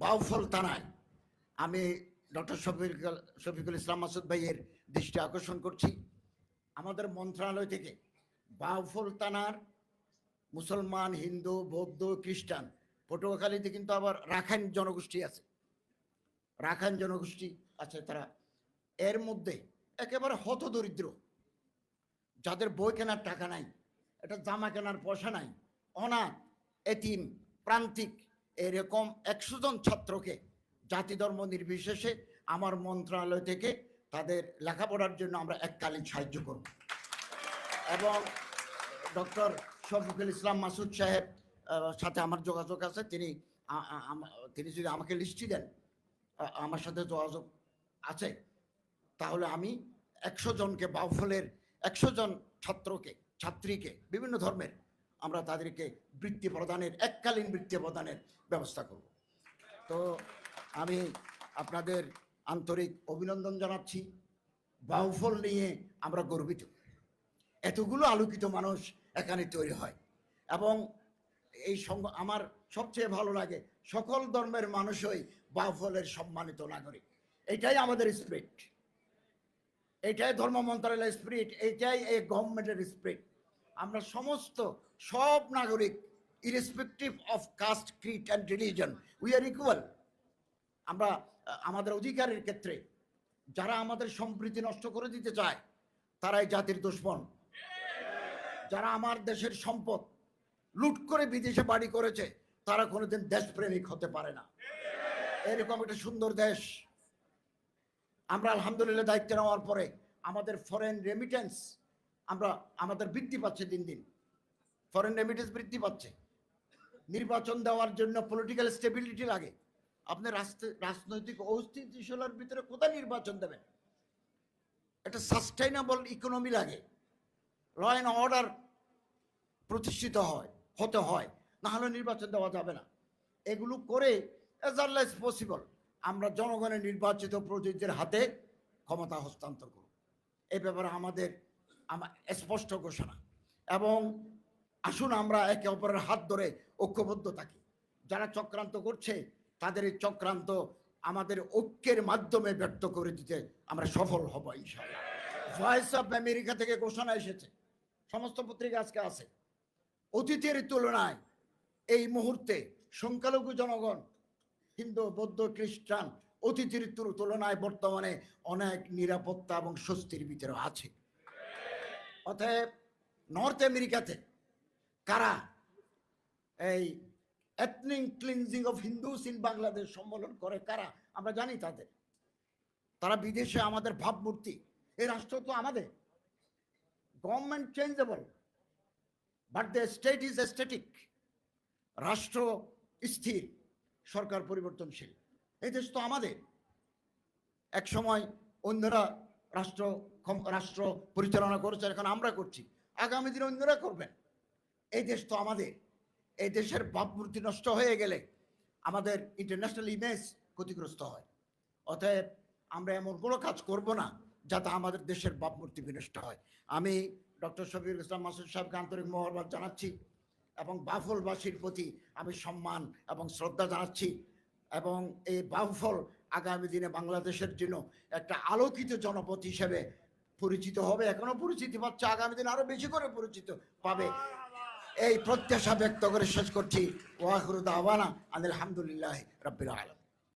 বাউফল থানায় আমি ডক্টর শফিকুল শফিকুল ইসলাম মাসুদ ভাইয়ের দৃষ্টি আকর্ষণ করছি। আমাদের মন্ত্রণালয় থেকে বাউফল থানার মুসলমান, হিন্দু, বৌদ্ধ, খ্রিস্টান, পটুয়াখালীতে কিন্তু আবার রাখাইন জনগোষ্ঠী আছে। রাখাইন জনগোষ্ঠী আছে তারা। এর মধ্যে একেবারে হত দরিদ্র যাদের বই কেনার টাকা নাই, এটা জামা কেনার পয়সা নাই, অনাথ, এতিম, প্রান্তিক এরকম একশো জন ছাত্রকে জাতি ধর্ম নির্বিশেষে আমার মন্ত্রণালয় থেকে তাদের লেখাপড়ার জন্য আমরা এককালীন সাহায্য করব। এবং ডক্টর শফিকুল ইসলাম মাসুদ সাহেব সাথে আমার যোগাযোগ আছে। তিনি তিনি যদি আমাকে লিস্টি দেন আমার সাথে যোগাযোগ আছে, তাহলে আমি একশো জনকে বাউফলের একশো জন ছাত্রকে, ছাত্রীকে বিভিন্ন ধর্মের আমরা তাদেরকে বৃত্তি প্রদানের, এককালীন বৃত্তি প্রদানের ব্যবস্থা করব। তো আমি আপনাদের আন্তরিক অভিনন্দন জানাচ্ছি। বাউফল নিয়ে আমরা গর্বিত। এতগুলো আলোকিত মানুষ এখানে তৈরি হয় এবং এই সঙ্গ, আমার সবচেয়ে ভালো লাগে, সকল ধর্মের মানুষই বাউফলের সম্মানিত নাগরিক। এটাই আমাদের স্পিরিট এটাই ধর্ম মন্ত্রণালয়ের স্পিরিট এটাই এই গভর্নমেন্টের স্পিরিট আমরা সমস্ত সব নাগরিক irrespective of caste creed and religion we are equal আমরা আমাদের অধিকারের ক্ষেত্রে যারা আমাদের সম্প্রীতি নষ্ট করে দিতে চায়, তারাই জাতির দুশ্মন। যারা আমার দেশের সম্পদ লুট করে বিদেশে বাড়ি করেছে, তারা কোনোদিন দেশপ্রেমিক হতে পারে না। এরকম একটা সুন্দর দেশ। আমরা আলহামদুলিল্লাহ দায়িত্ব নেওয়ার পরে আমাদের ফরেন রেমিটেন্স আমরা আমাদের বৃদ্ধি পাচ্ছে দিন দিন। ফরেন রেমিটেন্স বৃদ্ধি পাচ্ছে। নির্বাচন দেওয়ার জন্য পলিটিক্যাল স্টেবিলিটি লাগে। আপনি রাজনৈতিক অস্থিতিশীলার ভিতরে কোথায় নির্বাচন দেবেন? একটা সাস্টেইনেবল ইকোনমি লাগে। ল অ্যান্ড অর্ডার প্রতিষ্ঠিত হয়, হতে হয়, না হলে নির্বাচন দেওয়া যাবে না। এগুলো করে এজ আর্লি এজ পসিবল আমরা জনগণের নির্বাচিত প্রতিনিধিদের হাতে ক্ষমতা হস্তান্তর করব। এ ব্যাপারে আমাদের আমার স্পষ্ট ঘোষণা। এবং আসুন আমরা একে অপরের হাত ধরে ঐক্যবদ্ধ থাকি। যারা চক্রান্ত করছে, তাদের এই চক্রান্ত আমাদের ঐক্যের মাধ্যমে ব্যক্ত করে দিতে আমরা সফল হব, ইনশাআল্লাহ। ভয়েস অফ আমেরিকা থেকে ঘোষণা এসেছে। সমস্ত পত্রিকা আজকে আছে। অতীতের তুলনায় এই মুহূর্তে সংখ্যালঘু জনগণ, হিন্দু, বৌদ্ধ, খ্রিস্টান অতিথির তুল- তুলনায় বর্তমানে অনেক নিরাপত্তা এবং স্বস্তির ভিতরে আছে। অতএব নর্থ আমেরিকাতে কারা এই ethnic cleansing of Hindus in Bangladesh সম্মেলন করে, কারা? আমরা জানি তাদের। তারা বিদেশে আমাদের ভাবমূর্তি। এই রাষ্ট্র তো আমাদের। Government changeable but the state is static রাষ্ট্র স্থির, সরকার পরিবর্তনশীল। এই দেশ তো আমাদের। এক সময় অন্যরা রাষ্ট্র রাষ্ট্র পরিচালনা করেছে এখন আমরা করছি। আগামী দিনে অন্যরা করবেন। এই দেশ তো আমাদের। এই দেশের ভাবমূর্তি নষ্ট হয়ে গেলে আমাদের ইন্টারন্যাশনাল ইমেজ ক্ষতিগ্রস্ত হয়। অতএব আমরা এমন কোনো কাজ করব না যাতে আমাদের দেশের ভাবমূর্তি বিনষ্ট হয়। আমি ডক্টর শফিউল ইসলাম মাসুদ সাহেবকে আন্তরিক মোহরবাদ জানাচ্ছি এবং বাফলবাসীর প্রতি আমি সম্মান এবং শ্রদ্ধা জানাচ্ছি এবং এই বাউফল আগামী দিনে বাংলাদেশের জন্য একটা আলোকিত জনপথ হিসেবে পরিচিত হবে, এখনও পরিচিতি পাচ্ছে, আগামী দিনে আরও বেশি করে পরিচিত পাবে। এই প্রত্যাশা ব্যক্ত করে শেষ করছি। ওয়াহরুদ আওয়ানা আলহামদুলিল্লাহ রব্বিল আলম